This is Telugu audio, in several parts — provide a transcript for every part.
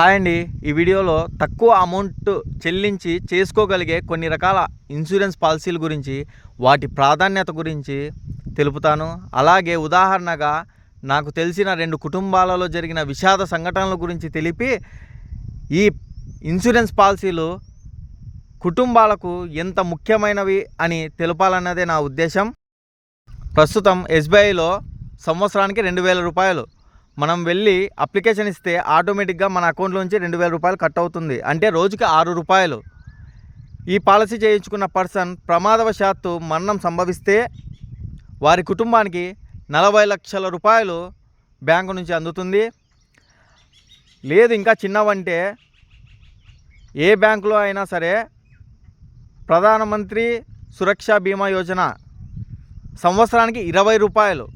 హాయ్ అండి. ఈ వీడియోలో తక్కువ అమౌంట్ చెల్లించి చేసుకోగలిగే కొన్ని రకాల ఇన్సూరెన్స్ పాలసీల గురించి వాటి ప్రాధాన్యత గురించి తెలుపుతాను. అలాగే ఉదాహరణగా నాకు తెలిసిన రెండు కుటుంబాలలో జరిగిన విషాద సంఘటనల గురించి తెలిపి ఈ ఇన్సూరెన్స్ పాలసీలు కుటుంబాలకు ఎంత ముఖ్యమైనవి అని తెలపాలన్నదే నా ఉద్దేశం. ప్రస్తుతం ఎస్బీఐలో సంవత్సరానికి రెండు వేల రూపాయలు మనం వెళ్ళి అప్లికేషన్ ఇస్తే ఆటోమేటిక్గా మన అకౌంట్లోంచి రెండు వేల రూపాయలు కట్ అవుతుంది. అంటే రోజుకి ఆరు రూపాయలు. ఈ పాలసీ చేయించుకున్న పర్సన్ ప్రమాదవశాత్తు మరణం సంభవిస్తే వారి కుటుంబానికి నలభై లక్షల రూపాయలు బ్యాంకు నుంచి అందుతుంది. లేదు ఇంకా చిన్నవంటే ఏ బ్యాంకులో అయినా సరే ప్రధానమంత్రి సురక్ష బీమా యోజన సంవత్సరానికి ఇరవై రూపాయలు.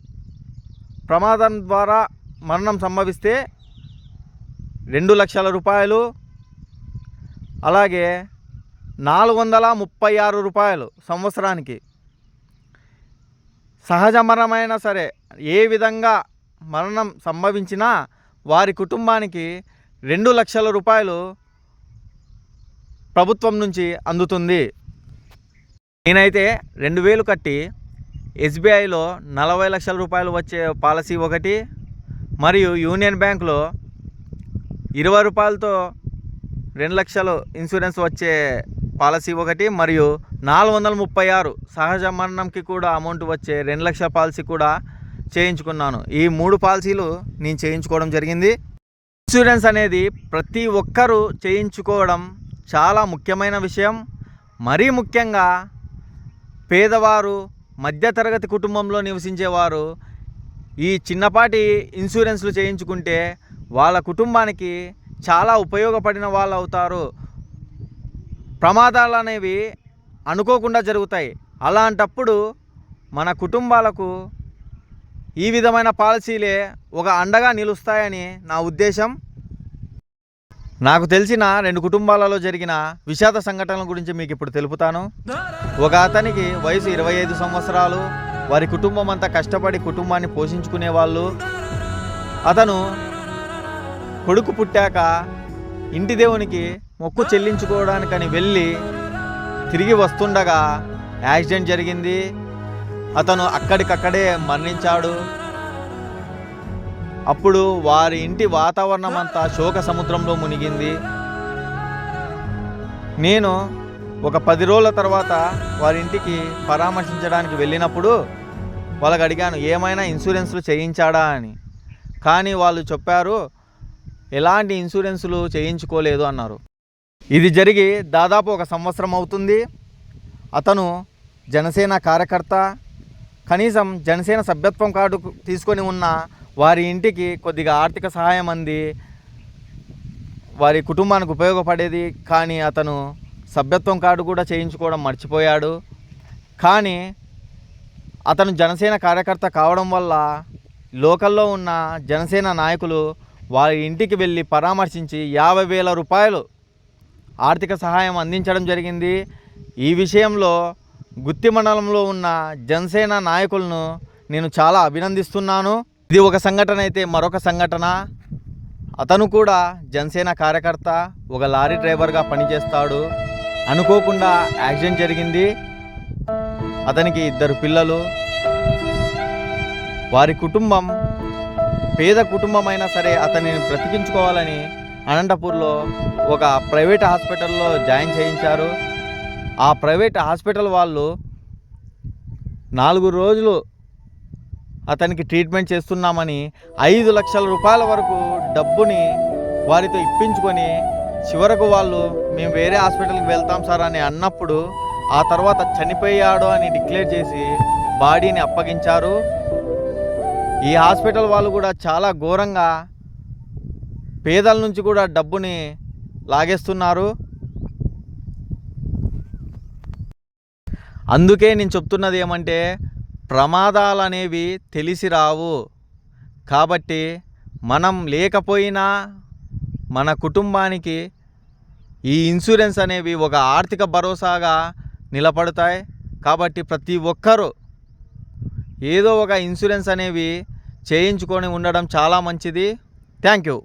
ప్రమాదం ద్వారా మరణం సంభవిస్తే రెండు లక్షల రూపాయలు అలాగే నాలుగు వందల ముప్పై ఆరు రూపాయలు సంవత్సరానికి. సహజ మరణమైనా సరే ఏ విధంగా మరణం సంభవించినా వారి కుటుంబానికి రెండు లక్షల రూపాయలు ప్రభుత్వం నుంచి అందుతుంది. నేనైతే రెండు వేలు కట్టి ఎస్బీఐలో నలభై లక్షల రూపాయలు వచ్చే పాలసీ ఒకటి మరియు యూనియన్ బ్యాంక్లో ఇరవై రూపాయలతో రెండు లక్షలు ఇన్సూరెన్స్ వచ్చే పాలసీ ఒకటి మరియు నాలుగు వందల ముప్పై ఆరు సహజ మరణంకి కూడా అమౌంట్ వచ్చే రెండు లక్షల పాలసీ కూడా చేయించుకున్నాను. ఈ మూడు పాలసీలు నేను చేయించుకోవడం జరిగింది. ఇన్సూరెన్స్ అనేది ప్రతి ఒక్కరూ చేయించుకోవడం చాలా ముఖ్యమైన విషయం. మరీ ముఖ్యంగా పేదవారు మధ్యతరగతి కుటుంబంలో నివసించేవారు ఈ చిన్నపాటి ఇన్సూరెన్స్లు చేయించుకుంటే వాళ్ళ కుటుంబానికి చాలా ఉపయోగపడిన వాళ్ళు అవుతారు. ప్రమాదాలు అనేవి అనుకోకుండా జరుగుతాయి. అలాంటప్పుడు మన కుటుంబాలకు ఈ విధమైన పాలసీలే ఒక అండగా నిలుస్తాయని నా ఉద్దేశం. నాకు తెలిసిన రెండు కుటుంబాలలో జరిగిన విషాద సంఘటనల గురించి మీకు ఇప్పుడు తెలుపుతాను. ఒక అతనికి వయసు ఇరవై ఐదు సంవత్సరాలు. వారి కుటుంబం అంతా కష్టపడి కుటుంబాన్ని పోషించుకునే వాళ్ళు. అతను కొడుకు పుట్టాక ఇంటి దేవునికి మొక్కు చెల్లించుకోవడానికని వెళ్ళి తిరిగి వస్తుండగా యాక్సిడెంట్ జరిగింది. అతను అక్కడికక్కడే మరణించాడు. అప్పుడు వారి ఇంటి వాతావరణం అంతా శోక సముద్రంలో మునిగింది. నేను ఒక పది రోజుల తర్వాత వారి ఇంటికి పరామర్శించడానికి వెళ్ళినప్పుడు వాళ్ళకి అడిగాను ఏమైనా ఇన్సూరెన్స్లు చేయించాడా? అని. కానీ వాళ్ళు చెప్పారు ఎలాంటి ఇన్సూరెన్సులు చేయించుకోలేదు అన్నారు. ఇది జరిగి దాదాపు ఒక సంవత్సరం అవుతుంది. అతను జనసేన కార్యకర్త కనీసం జనసేన సభ్యత్వం కార్డు తీసుకొని ఉన్న వారి ఇంటికి కొద్దిగా ఆర్థిక సహాయం అంది. వారి కుటుంబానికి ఉపయోగపడేది కానీ అతను సభ్యత్వం కార్డు కూడా చేయించుకోవడం మర్చిపోయాడు. కానీ అతను జనసేన కార్యకర్త కావడం వల్ల లోకల్లో ఉన్న జనసేన నాయకులు వారి ఇంటికి వెళ్ళి పరామర్శించి యాభై వేల రూపాయలు ఆర్థిక సహాయం అందించడం జరిగింది. ఈ విషయంలో గుత్తి మండలంలో ఉన్న జనసేన నాయకులను నేను చాలా అభినందిస్తున్నాను. ఇది ఒక సంఘటన అయితే మరొక సంఘటన. అతను కూడా జనసేన కార్యకర్త ఒక లారీ డ్రైవర్గా పనిచేస్తాడు. అనుకోకుండా యాక్సిడెంట్ జరిగింది. అతనికి ఇద్దరు పిల్లలు. వారి కుటుంబం పేద కుటుంబం అయినా సరే అతనిని బ్రతికించుకోవాలని అనంతపూర్లో ఒక ప్రైవేట్ హాస్పిటల్లో జాయిన్ చేయించారు. ఆ ప్రైవేట్ హాస్పిటల్ వాళ్ళు నాలుగు రోజులు అతనికి ట్రీట్మెంట్ చేస్తున్నామని ఐదు లక్షల రూపాయల వరకు డబ్బుని వారితో ఇప్పించుకొని చివరకు వాళ్ళు మేము వేరే హాస్పిటల్కి వెళ్తాం సార్ అని అన్నప్పుడు ఆ తర్వాత చనిపోయాడు అని డిక్లేర్ చేసి బాడీని అప్పగించారు. ఈ హాస్పిటల్ వాళ్ళు కూడా చాలా ఘోరంగా పేదల నుంచి కూడా డబ్బుని లాగేస్తున్నారు. అందుకే నేను చెప్తున్నది ఏమంటే ప్రమాదాలు అనేవి తెలిసి రావు. కాబట్టి మనం లేకపోయినా మన కుటుంబానికి ఈ ఇన్సూరెన్స్ అనేవి ఒక ఆర్థిక భరోసాగా నిలబడతాయి. కాబట్టి ప్రతి ఒక్కరూ ఏదో ఒక ఇన్సూరెన్స్ అనేవి చేయించుకొని ఉండడం చాలా మంచిది. Thank you.